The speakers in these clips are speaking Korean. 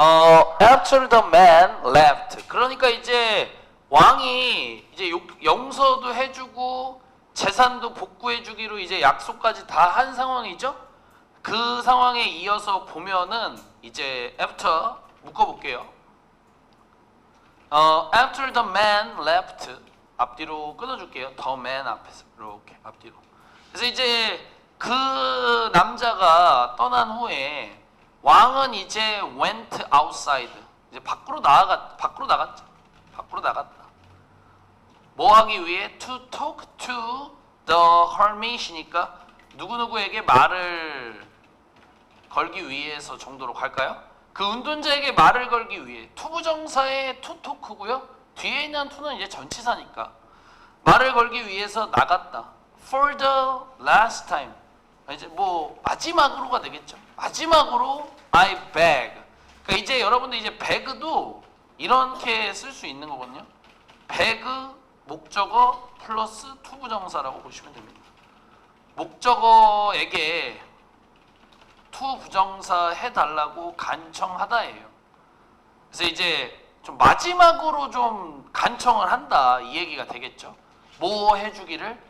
어, after the man left. 그러니까 이제 왕이 이제 요- 용서도 해주고 재산도 복구해주기로 이제 약속까지 다 한 상황이죠. 그 상황에 이어서 보면은 이제 after 묶어볼게요. 어, after the man left 앞뒤로 끊어줄게요. the man 앞에서 이렇게 앞뒤로. 그래서 이제 그 남자가 떠난 후에 왕은 이제 went outside 이제 밖으로 나가 밖으로 나갔죠. 밖으로 나갔다. 뭐 하기 위해 to talk to the hermit이니까 누구 누구에게 말을 걸기 위해서 정도로 갈까요? 그 운동자에게 말을 걸기 위해 투부정사의 talk고요. 뒤에 있는 to는 이제 전치사니까 말을 걸기 위해서 나갔다. For the last time. 이제 뭐 마지막으로가 되겠죠. 마지막으로 I beg. 그러니까 이제 여러분들 이제 beg도 이렇게 쓸 수 있는 거거든요. beg 목적어 플러스 투부정사라고 보시면 됩니다. 목적어에게 투 부정사 해달라고 간청하다예요. 그래서 이제 좀 마지막으로 좀 간청을 한다 이 얘기가 되겠죠. 뭐 해주기를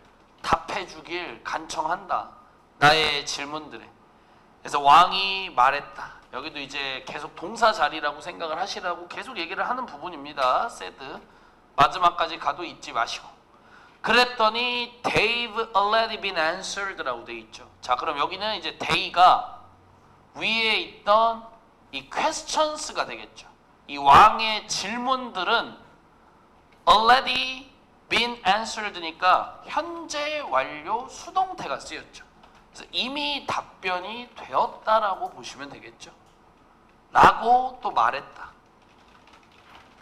답해주길 간청한다 나의 질문들에. 그래서 왕이 말했다. 여기도 이제 계속 동사 자리라고 생각을 하시라고 계속 얘기를 하는 부분입니다. said 마지막까지 가도 잊지 마시고. 그랬더니 they've already been answered라고 돼 있죠. 자, 그럼 여기는 이제 they가 위에 있던 이 questions가 되겠죠. 이 왕의 질문들은 already been answered니까 현재 완료 수동태가 쓰였죠. 그래서 이미 답변이 되었다라고 보시면 되겠죠. 라고 또 말했다.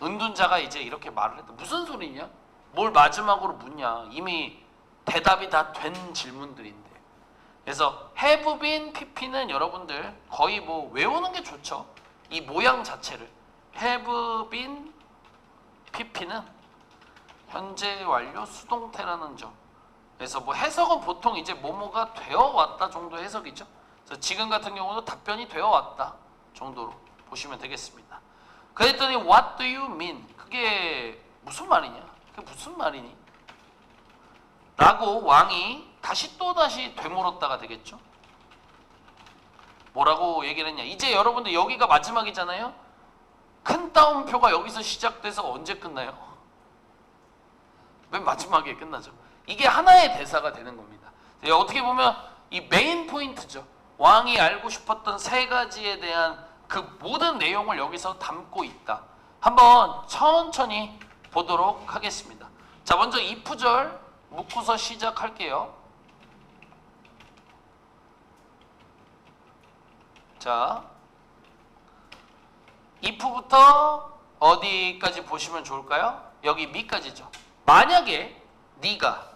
은둔자가 이제 이렇게 말을 했다. 무슨 소리냐? 뭘 마지막으로 묻냐? 이미 대답이 다 된 질문들인데. 그래서 been pp는 여러분들 거의 뭐 외우는 게 좋죠. 이 모양 자체를 been pp는 현재 완료 수동태라는 점. 그래서 뭐 해석은 보통 이제 뭐뭐가 되어 왔다 정도 해석이죠. 그래서 지금 같은 경우는 답변이 되어 왔다 정도로 보시면 되겠습니다. 그랬더니 what do you mean? 그게 무슨 말이냐? 그게 무슨 말이니? 라고 왕이 다시 또 다시 되물었다가 되겠죠. 뭐라고 얘기를 했냐? 이제 여러분들 여기가 마지막이잖아요. 큰 따옴표가 여기서 시작돼서 언제 끝나요? 맨 마지막에 끝나죠. 이게 하나의 대사가 되는 겁니다. 네, 어떻게 보면 이 메인 포인트죠. 왕이 알고 싶었던 세 가지에 대한 그 모든 내용을 여기서 담고 있다. 한번 천천히 보도록 하겠습니다. 자, 먼저 이프절 묶고서 시작할게요. 자, if부터 어디까지 보시면 좋을까요? 여기 미까지죠. 만약에 네가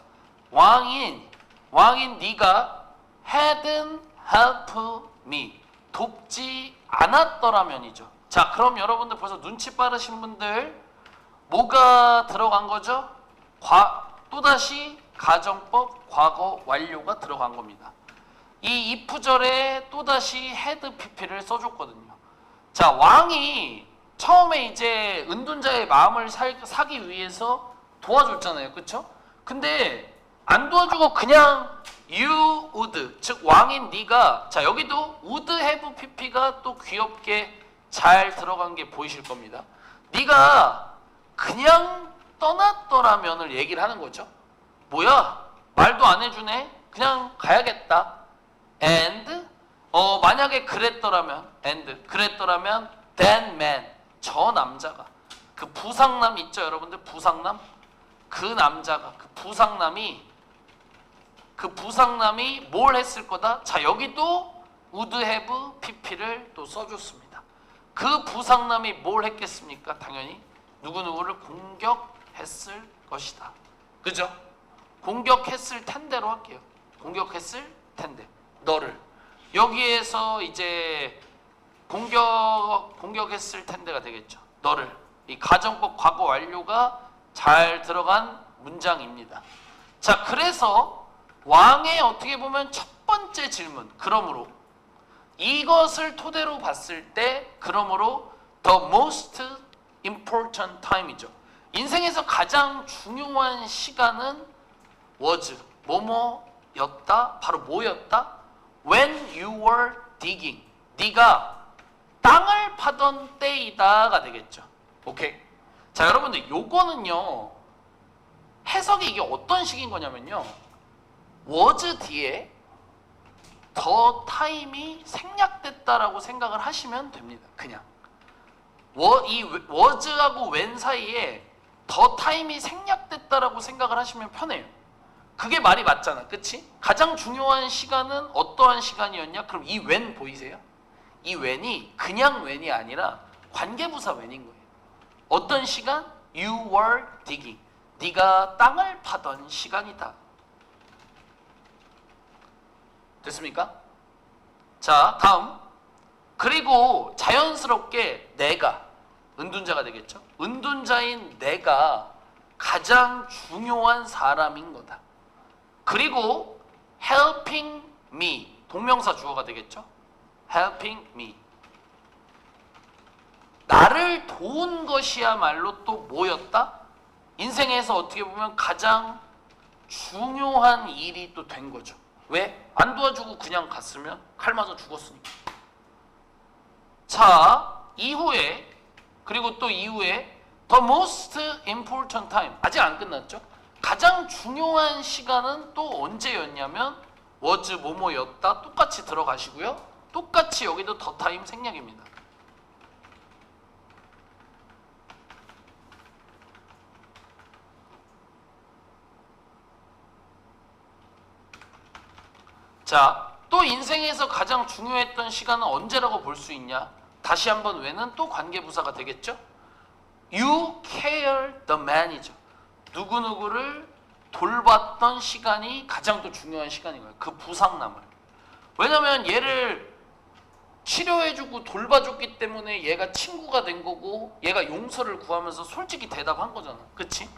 왕인 왕인 네가 hadn't help me 돕지 않았더라면이죠. 자, 그럼 여러분들 벌써 눈치 빠르신 분들 뭐가 들어간 거죠? 과 또다시 가정법 과거 완료가 들어간 겁니다. 이 if절에 또다시 had pp를 써줬거든요. 자, 왕이 처음에 이제 은둔자의 마음을 살, 사기 위해서 도와줬잖아요. 그쵸? 근데 안 도와주고 그냥 you would 즉 왕인 네가 자 여기도 would have pp가 또 귀엽게 잘 들어간 게 보이실 겁니다. 네가 그냥 떠났더라면을 얘기를 하는 거죠. 뭐야 말도 안 해주네 그냥 가야겠다. and 어 만약에 그랬더라면 and 그랬더라면 that man 저 남자가 그 부상남 있죠 여러분들 부상남 그 남자가 그 부상남이 그 부상남이 뭘 했을 거다? 자 여기도 would have pp를 또 써줬습니다. 그 부상남이 뭘 했겠습니까? 당연히 누구누구를 공격했을 것이다. 그죠? 공격했을 텐데로 할게요. 공격했을 텐데 너를. 여기에서 이제 공격 공격했을 텐데가 되겠죠. 너를. 이 가정법 과거 완료가 잘 들어간 문장입니다. 자, 그래서 왕의 어떻게 보면 첫 번째 질문. 그러므로 이것을 토대로 봤을 때 그러므로 the most important time이죠. 인생에서 가장 중요한 시간은 was 뭐뭐였다 바로 뭐였다 when you were digging 네가 땅을 파던 때이다가 되겠죠. 오케이. 자 여러분들 요거는요 해석이 이게 어떤 식인 거냐면요 was 뒤에 더 타임이 생략됐다라고 생각을 하시면 됩니다. 그냥 워, 이 was하고 when 사이에 더 타임이 생략됐다라고 생각을 하시면 편해요. 그게 말이 맞잖아, 그치? 가장 중요한 시간은 어떠한 시간이었냐? 그럼 이 when 보이세요? 이 when이 그냥 when이 아니라 관계부사 when인 거예요. 어떤 시간? You were digging. 네가 땅을 파던 시간이다. 됐습니까? 자, 다음. 그리고 자연스럽게 내가 은둔자가 되겠죠. 은둔자인 내가 가장 중요한 사람인 거다. 그리고 helping me 동명사 주어가 되겠죠. helping me 나를 도운 것이야말로 또 뭐였다? 인생에서 어떻게 보면 가장 중요한 일이 또 된 거죠. 왜? 안 도와주고 그냥 갔으면 칼 맞아 죽었으니까. 자, 이후에 그리고 또 이후에 the most important time 아직 안 끝났죠? 가장 중요한 시간은 또 언제였냐면 was 뭐뭐였다 똑같이 들어가시고요. 똑같이 여기도 더 타임 생략입니다. 자, 또 인생에서 가장 중요했던 시간은 언제라고 볼 수 있냐? 다시 한번 왜는 또 관계부사가 되겠죠? You care the man이죠. 누구누구를 돌봤던 시간이 가장 또 중요한 시간인 거예요. 그 부상남을. 왜냐면 얘를 치료해주고 돌봐줬기 때문에 얘가 친구가 된 거고 얘가 용서를 구하면서 솔직히 대답한 거잖아. 그치?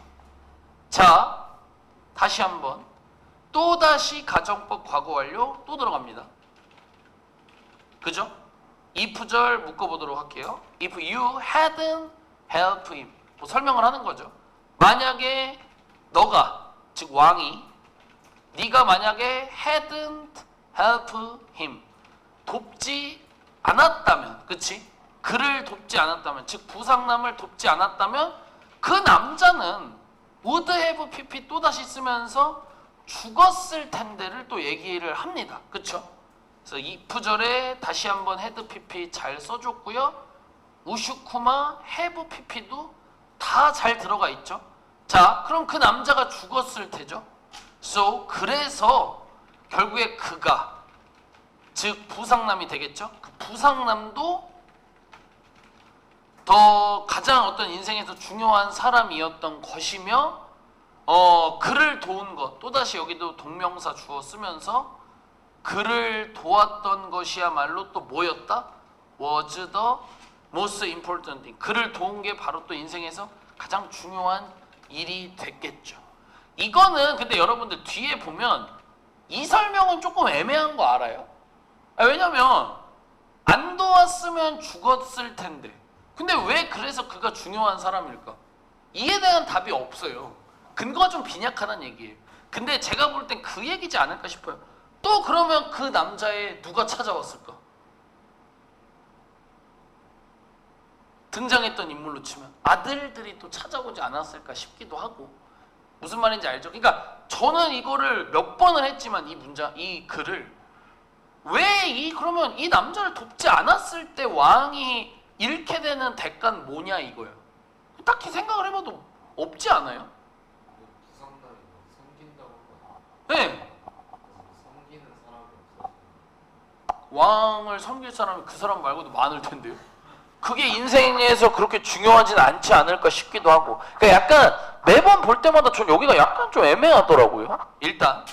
자, 다시 한번. 또다시 가정법 과거 완료 또 들어갑니다. 그죠? if절 묶어보도록 할게요. If you hadn't helped him. 뭐 설명을 하는 거죠. 만약에 너가 즉 왕이 네가 만약에 hadn't helped him 돕지 않았다면 그치? 그를 돕지 않았다면 즉 부상남을 돕지 않았다면 그 남자는 would have pp 또다시 쓰면서 죽었을 텐데를 또 얘기를 합니다. 그쵸? 그래서 이 구절에 다시 한번 헤드 pp 잘 써줬고요. 우슈쿠마 해부 pp도 다 잘 들어가 있죠. 자, 그럼 그 남자가 죽었을 테죠. So 그래서 결국에 그가 즉 부상남이 되겠죠. 그 부상남도 더 가장 어떤 인생에서 중요한 사람이었던 것이며 어 그를 도운 것 또다시 여기도 동명사 주어 쓰면서 그를 도왔던 것이야말로 또 뭐였다? was the most important thing. 그를 도운 게 바로 또 인생에서 가장 중요한 일이 됐겠죠. 이거는 근데 여러분들 뒤에 보면 이 설명은 조금 애매한 거 알아요? 아, 왜냐면 안 도왔으면 죽었을 텐데. 근데 왜 그래서 그가 중요한 사람일까? 이에 대한 답이 없어요. 근거가 좀 빈약하다는 얘기예요. 근데 제가 볼 땐 그 얘기지 않을까 싶어요. 또 그러면 그 남자의 누가 찾아왔을까? 등장했던 인물로 치면 아들들이 또 찾아오지 않았을까 싶기도 하고 무슨 말인지 알죠? 그러니까 저는 이거를 몇 번을 했지만 이 문장 이 글을 왜 이 그러면 이 남자를 돕지 않았을 때 왕이 잃게 되는 대가는 뭐냐 이거예요. 딱히 생각을 해봐도 없지 않아요? 부상남이 섬긴다고 한 거야. 네. 왕을 섬길 사람이 그 사람 말고도 많을 텐데요. 그게 인생에서 그렇게 중요하진 않지 않을까 싶기도 하고. 그러니까 약간 매번 볼 때마다 전 여기가 약간 좀 애매하더라고요. 일단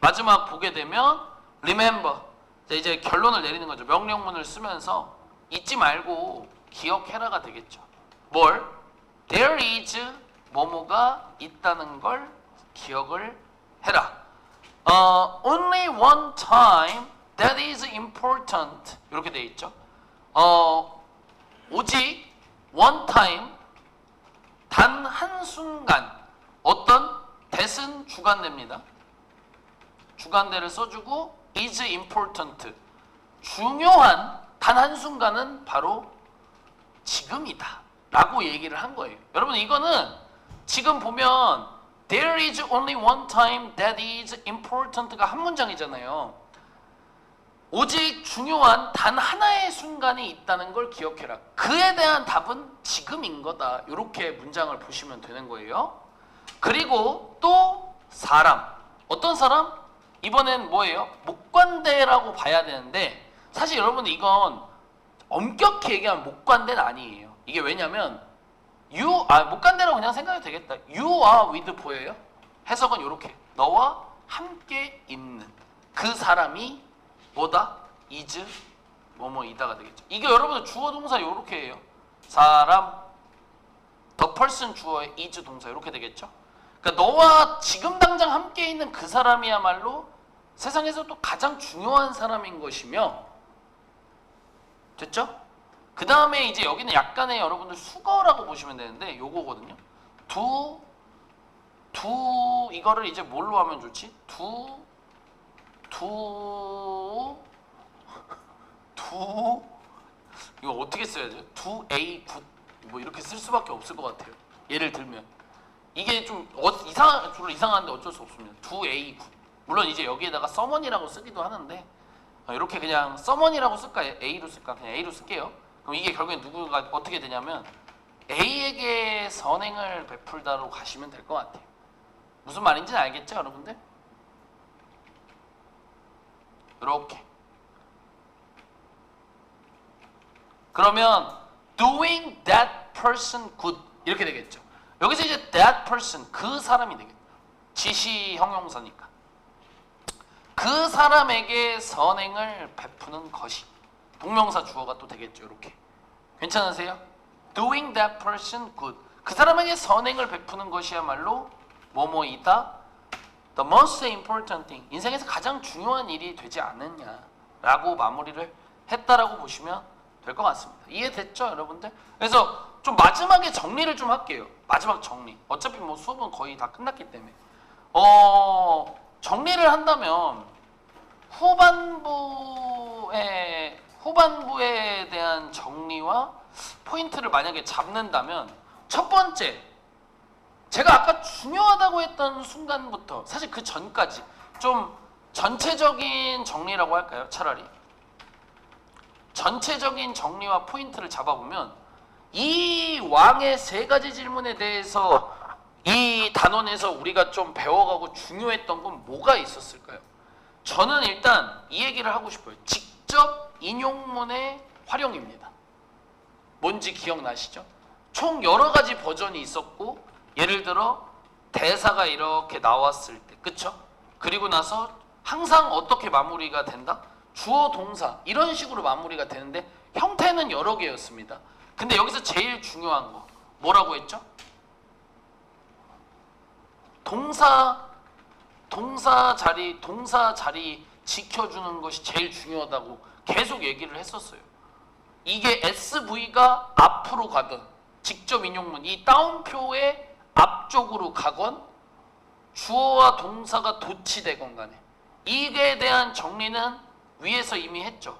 마지막 보게 되면 remember 자, 이제 결론을 내리는 거죠. 명령문을 쓰면서 잊지 말고 기억해라가 되겠죠. 뭘? There is 뭐뭐가 있다는 걸 기억을 해라. 어, only one time that is important 이렇게 돼 있죠. 어, 오직 one time 단 한 순간 어떤 that은 주관대입니다. 주관대를 써주고 is important 중요한 단 한 순간은 바로 지금이다 라고 얘기를 한 거예요. 여러분 이거는 지금 보면 there is only one time that is important가 한 문장이잖아요. 오직 중요한 단 하나의 순간이 있다는 걸 기억해라. 그에 대한 답은 지금인 거다. 이렇게 문장을 보시면 되는 거예요. 그리고 또 사람. 어떤 사람? 이번엔 뭐예요? 목관대라고 봐야 되는데 사실 여러분 이건 엄격히 얘기하면 목관대는 아니에요. 이게 왜냐면 you 아 목관대라고 그냥 생각해도 되겠다. You are with 보여요? 해석은 이렇게 너와 함께 있는 그 사람이 뭐다? is 뭐뭐이다가 되겠죠. 이게 여러분 주어 동사 이렇게 해요. 사람 the person 주어의 is 동사 이렇게 되겠죠. 그러니까 너와 지금 당장 함께 있는 그 사람이야말로 세상에서 또 가장 중요한 사람인 것이며 됐죠? 그 다음에 이제 여기는 약간의 여러분들 수거라고 보시면 되는데 요거거든요. 두, 두 이거를 이제 뭘로 하면 좋지? 두, 두, 두 이거 어떻게 써야 돼요? 두 A 굿 뭐 이렇게 쓸 수밖에 없을 것 같아요. 예를 들면 이게 좀 어, 이상 별로 이상한데 어쩔 수 없습니다. 두 A 굿 물론 이제 여기에다가 서머니라고 쓰기도 하는데 어, 이렇게 그냥 서머니라고 쓸까 A로 쓸까 그냥 A로 쓸게요. 그럼 이게 결국엔 누구가 어떻게 되냐면 A에게 선행을 베풀다로 가시면 될 것 같아요. 무슨 말인지는 알겠죠, 여러분들? 이렇게. 그러면 doing that person good 이렇게 되겠죠. 여기서 이제 that person 그 사람이 되겠죠. 지시 형용사니까. 그 사람에게 선행을 베푸는 것이 동명사 주어가 또 되겠죠. 이렇게. 괜찮으세요? doing that person good. 그 사람에게 선행을 베푸는 것이야말로 뭐뭐이다. The most important thing. 인생에서 가장 중요한 일이 되지 않느냐라고 마무리를 했다라고 보시면 될 것 같습니다. 이해됐죠, 여러분들? 그래서 좀 마지막에 정리를 좀 할게요. 마지막 정리. 어차피 뭐 수업은 거의 다 끝났기 때문에. 어, 정리를 한다면 후반부에 후반부에 대한 정리와 포인트를 만약에 잡는다면 첫 번째 제가 아까 중요하다고 했던 순간부터 사실 그 전까지 좀 전체적인 정리라고 할까요? 차라리 전체적인 정리와 포인트를 잡아보면 이 왕의 세 가지 질문에 대해서 이 단원에서 우리가 좀 배워가고 중요했던 건 뭐가 있었을까요? 저는 일단 이 얘기를 하고 싶어요. 직접 인용문의 활용입니다. 뭔지 기억나시죠? 총 여러 가지 버전이 있었고 예를 들어 대사가 이렇게 나왔을 때 그쵸? 그리고 나서 항상 어떻게 마무리가 된다? 주어 동사 이런 식으로 마무리가 되는데 형태는 여러 개였습니다. 근데 여기서 제일 중요한 거 뭐라고 했죠? 동사 동사 자리 동사 자리 지켜주는 것이 제일 중요하다고 계속 얘기를 했었어요. 이게 SV가 앞으로 가든 직접 인용문 이 다운표의 앞쪽으로 가건 주어와 동사가 도치되건 간에 이에 대한 정리는 위에서 이미 했죠.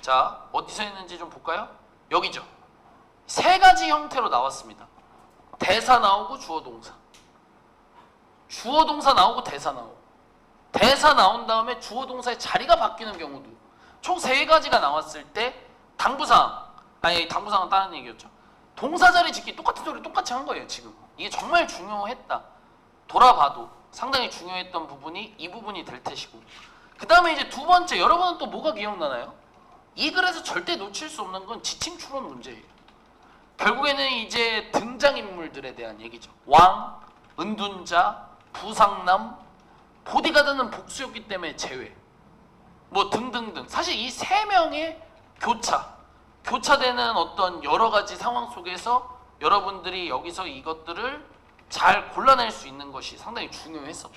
자 어디서 했는지 좀 볼까요? 여기죠. 세 가지 형태로 나왔습니다. 대사 나오고 주어 동사. 주어 동사 나오고 대사 나오고. 대사 나온 다음에 주어 동사의 자리가 바뀌는 경우도 총 세 가지가 나왔을 때 당부사항 아니 당부사항은 다른 얘기였죠. 동사 자리 짓기 똑같은 소리 똑같이 한 거예요 지금. 이게 정말 중요했다. 돌아봐도 상당히 중요했던 부분이 이 부분이 될 테시고. 그 다음에 이제 두 번째 여러분은 또 뭐가 기억나나요? 이 글에서 절대 놓칠 수 없는 건 지침 추론 문제예요. 결국에는 이제 등장인물들에 대한 얘기죠. 왕, 은둔자, 부상남, 보디가드는 복수였기 때문에 제외. 뭐 등등등. 사실 이 세 명의 교차, 교차되는 어떤 여러 가지 상황 속에서 여러분들이 여기서 이것들을 잘 골라낼 수 있는 것이 상당히 중요했었다.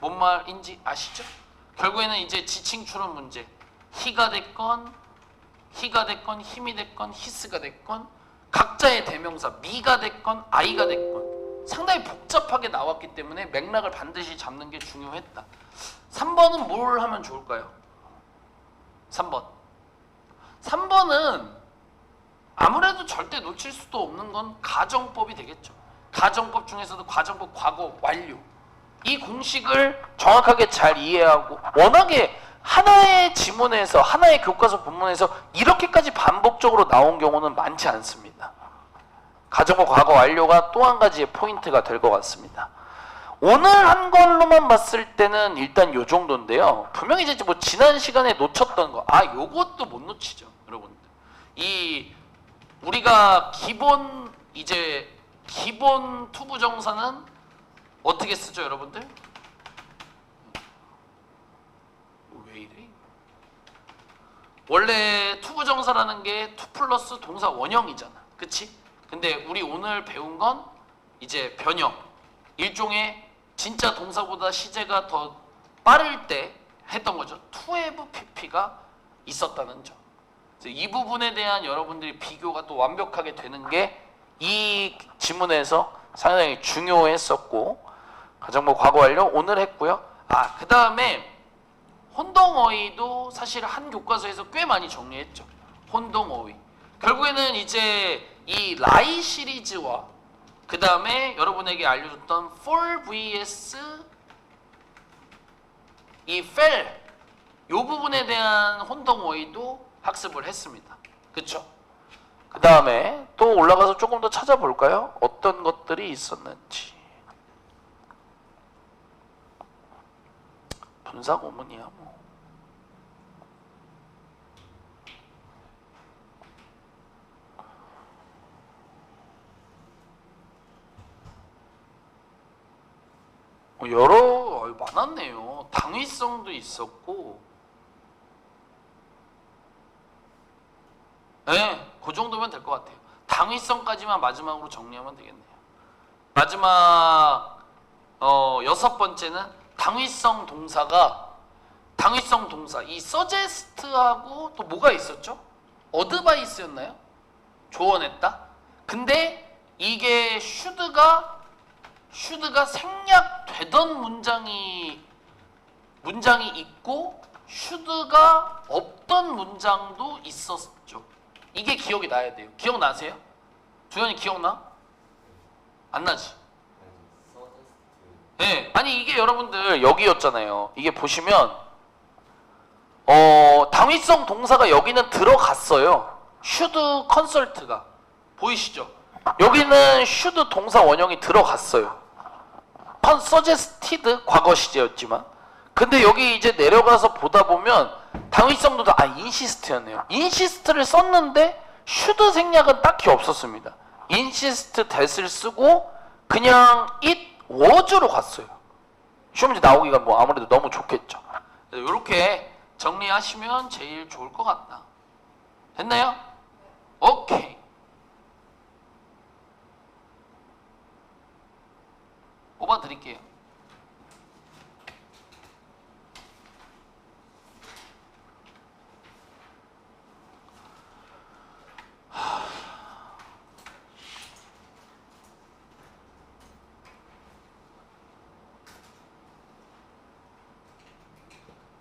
뭔 말인지 아시죠? 결국에는 이제 지칭 추론 문제. 희가 됐건 희가 됐건 힘이 됐건 히스가 됐건 각자의 대명사 미가 됐건 아이가 됐건 상당히 복잡하게 나왔기 때문에 맥락을 반드시 잡는 게 중요했다. 3번은 뭘 하면 좋을까요? 3번. 3번은 아무래도 절대 놓칠 수도 없는 건 가정법이 되겠죠. 가정법 중에서도 가정법 과거 완료. 이 공식을 정확하게 잘 이해하고 워낙에 하나의 지문에서 하나의 교과서 본문에서 이렇게까지 반복적으로 나온 경우는 많지 않습니다. 가정법 과거 완료가 또 한 가지의 포인트가 될 것 같습니다. 오늘 한 걸로만 봤을 때는 일단 요 정도인데요. 분명히 이제 뭐 지난 시간에 놓쳤던 거, 아 요것도 못 놓치죠, 여러분들. 이 우리가 기본 이제 기본 투부 정사는 어떻게 쓰죠, 여러분들? 왜 이래? 원래 투부 정사라는 게 투 플러스 동사 원형이잖아, 그치? 근데 우리 오늘 배운 건 이제 변형, 일종의 진짜 동사보다 시제가 더 빠를 때 했던 거죠. 투에브 PP가 있었다는 점. 이 부분에 대한 여러분들이 비교가 또 완벽하게 되는 게 이 지문에서 상당히 중요했었고 가정법 과거 완료 오늘 했고요. 아, 그 다음에 혼동어휘도 사실 한 교과서에서 꽤 많이 정리했죠. 혼동어휘. 결국에는 이제 이 라이 시리즈와 그 다음에 여러분에게 알려줬던 for vs 이 fail 요 부분에 대한 혼동어휘도 학습을 했습니다. 그쵸? 그 다음에 또 올라가서 조금 더 찾아볼까요? 어떤 것들이 있었는지. 분사 고문이야 뭐. 어, 여러 어, 많았네요. 당위성도 있었고, 네, 그 정도면 될 것 같아요. 당위성까지만 마지막으로 정리하면 되겠네요. 마지막 어, 여섯 번째는 당위성 동사가 당위성 동사 이 서제스트하고 또 뭐가 있었죠? 어드바이스였나요? 조언했다. 근데 이게 슈드가 슈드가 생략되던 문장이 문장이 있고 슈드가 없던 문장도 있었죠. 이게 기억이 나야 돼요. 기억나세요? 두현이 기억나? 안 나지? 네. 아니 이게 여러분들 여기였잖아요. 이게 보시면 어 당위성 동사가 여기는 들어갔어요. 슈드 컨설트가 보이시죠? 여기는 슈드 동사 원형이 들어갔어요. 컨 서제스티드 과거 시제였지만 근데 여기 이제 내려가서 보다 보면 당위성 동사 아 인시스트였네요. 인시스트를 썼는데 슈드 생략은 딱히 없었습니다. 인시스트 that을 쓰고 그냥 it was로 갔어요. 시험 문제 나오기가 뭐 아무래도 너무 좋겠죠. 이렇게 정리하시면 제일 좋을 것 같다. 됐나요? 오케이. 뽑아 드릴게요. 하...